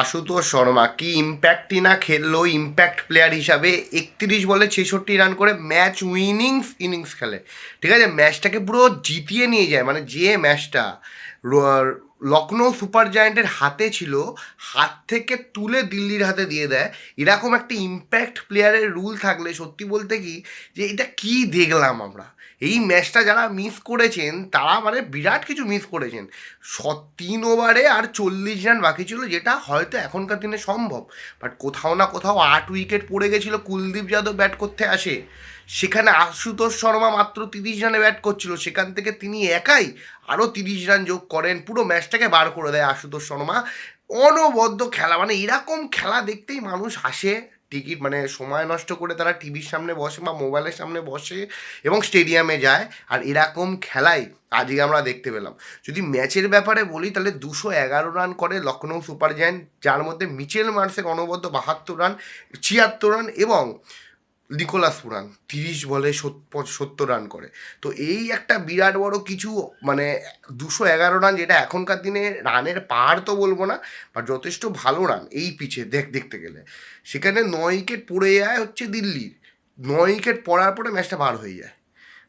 আশুতোষ শর্মা, কি ইম্প্যাক্টই না খেললো ইম্প্যাক্ট প্লেয়ার হিসাবে একত্রিশ বলে ছেষট্টি রান করে ম্যাচ উইনিংস ইনিংস খেলে। ঠিক আছে? ম্যাচটাকে পুরো জিতিয়ে নিয়ে যায় মানে যে ম্যাচটা লখনৌ সুপার জায়ান্টের হাতে ছিল, হাত থেকে তুলে দিল্লির হাতে দিয়ে দেয়। এরকম একটা ইম্প্যাক্ট প্লেয়ারের রুল থাকলে সত্যি বলতে কি, যে এটা কি দেখলাম আমরা? এই ম্যাচটা যারা মিস করেছেন, তারা মানে বিরাট কিছু মিস করেছেন। তিন ওভারে আর চল্লিশ রান বাকি ছিল, যেটা হয়তো এখনকার দিনে সম্ভব। বাট কোথাও না কোথাও আট উইকেট পড়ে গেছিল, কুলদীপ যাদব ব্যাট করতে আসে। সেখানে আশুতোষ শর্মা মাত্র তিরিশ রানে ব্যাট করছিল। সেখান থেকে তিনি একাই আরও তিরিশ রান যোগ করেন। পুরো ম্যাচটাকে বার করে দেয় আশুতোষ শর্মা। অনবদ্য খেলা মানে এরকম খেলা দেখতেই মানুষ আসে টিকিট মানে সময় নষ্ট করে তারা টিভির সামনে বসে বা মোবাইলের সামনে বসে এবং স্টেডিয়ামে যায় আর এরকম খেলাই আজকে আমরা দেখতে পেলাম। যদি ম্যাচের ব্যাপারে বলি তাহলে দুশো এগারো রান করে লখনৌ সুপার জায়ান্ট, যার মধ্যে মিচেল মার্সের অনবদ্য বাহাত্তর রান, ছিয়াত্তর রান এবং নিকোলাস পুরান তিরিশ বলে সত্তর রান করে। তো এই একটা বিরাট বড় কিছু মানে দুশো এগারো রান, যেটা এখনকার দিনে রানের পাহাড় তো বলব না বা যথেষ্ট ভালো রান এই পিছে দেখ, দেখতে গেলে। সেখানে নয় উইকেট পড়ে যায় হচ্ছে দিল্লির। নয় উইকেট পড়ার পরে ম্যাচটা বার হয়ে যায়।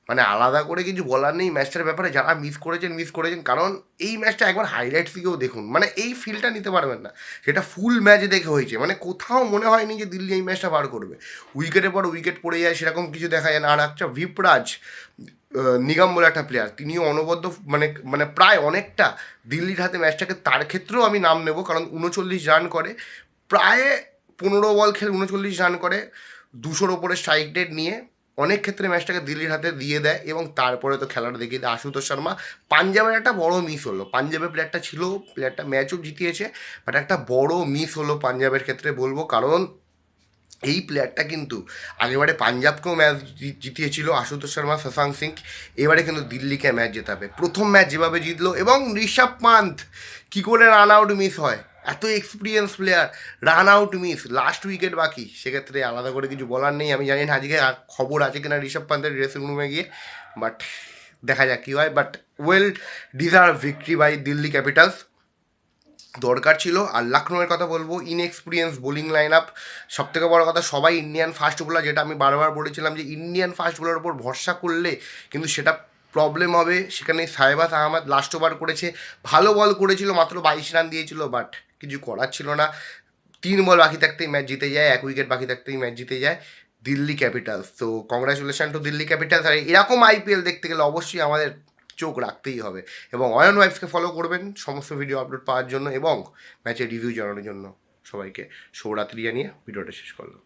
মানে আলাদা করে কিছু বলার নেই ম্যাচটার ব্যাপারে যারা মিস করেছেন মিস করেছেন। কারণ এই ম্যাচটা একবার হাইলাইটস দিকেও দেখুন। মানে এই ফিলটা নিতে পারবেন না। সেটা ফুল ম্যাচ দেখে হয়েছে। মানে কোথাও মনে হয়নি যে দিল্লি এই ম্যাচটা বার করবে। উইকেটের পর উইকেট পড়ে যায়, সেরকম কিছু দেখা যায় না। আর একটা ভিপরাজ নিগম বলে একটা প্লেয়ার তিনিও অনবদ্য মানে মানে প্রায় অনেকটা দিল্লির হাতে ম্যাচটাকে তার ক্ষেত্রেও আমি নাম নেব। কারণ উনচল্লিশ রান করে। প্রায় পনেরো বল খেলে উনচল্লিশ রান করে। দুশোর ওপরে স্ট্রাইক রেট নিয়ে অনেক ক্ষেত্রে ম্যাচটাকে দিল্লির হাতে দিয়ে দেয় এবং তারপরে তো খেলাটা দেখিয়ে দেয় আশুতোষ শর্মা। পাঞ্জাবের একটা বড় মিস হলো। পাঞ্জাবের প্লেয়ারটা ছিল প্লেয়ারটা ম্যাচও জিতিয়েছে বাট একটা বড় মিস হলো পাঞ্জাবের ক্ষেত্রে বলব। কারণ এই প্লেয়ারটা কিন্তু আগেবারে পাঞ্জাবকেও ম্যাচ জিতিয়েছিল আশুতোষ শর্মা, শশাঙ্ক সিং। এবারে কিন্তু দিল্লিকে ম্যাচ জেতাবে। প্রথম ম্যাচ যেভাবে জিতলো এবং ঋষভ পান্থ কী করে রান আউট মিস হয়? এত experience player run out miss last wicket বাকি। সেক্ষেত্রে আলাদা করে কিছু বলার নেই, আমি জানি না আজকে খবর আছে কিনা ঋষভ পান্তের ড্রেসিং রুমে গিয়ে বাট দেখা যাক কী হয়। But well deserved victory by Delhi Capitals দরকার ছিল, আর লখনৌয়ের কথা বলব ইনএক্সপিরিয়েন্স বোলিং লাইন আপ সব থেকে বড় কথা, সবাই ইন্ডিয়ান ফাস্ট বোলার যেটা আমি বারবার বলেছিলাম যে ইন্ডিয়ান ফাস্ট বোলার উপর ভরসা করলে কিন্তু সেটা প্রবলেম হবে। সেখানে সাহেবাস আহমদ লাস্ট ওভার করেছে। ভালো বল করেছিল, মাত্র বাইশ রান দিয়েছিল বাট কিছু করার ছিল না। তিন বল বাকি থাকতেই ম্যাচ জিতে যায়, এক উইকেট বাকি থাকতেই ম্যাচ জিতে যায় দিল্লি ক্যাপিটালস তো কংগ্রাচুলেশন টু দিল্লি ক্যাপিটালস আর এরকম আইপিএল দেখতে গেলে অবশ্যই আমাদের চোখ রাখতেই হবে। এবং অয়ন ওয়াইফসকে ফলো করবেন সমস্ত ভিডিও আপলোড পাওয়ার জন্য এবং ম্যাচের রিভিউ জানানোর জন্য সবাইকে। শুভরাত্রি জানিয়ে ভিডিওটা শেষ করলাম।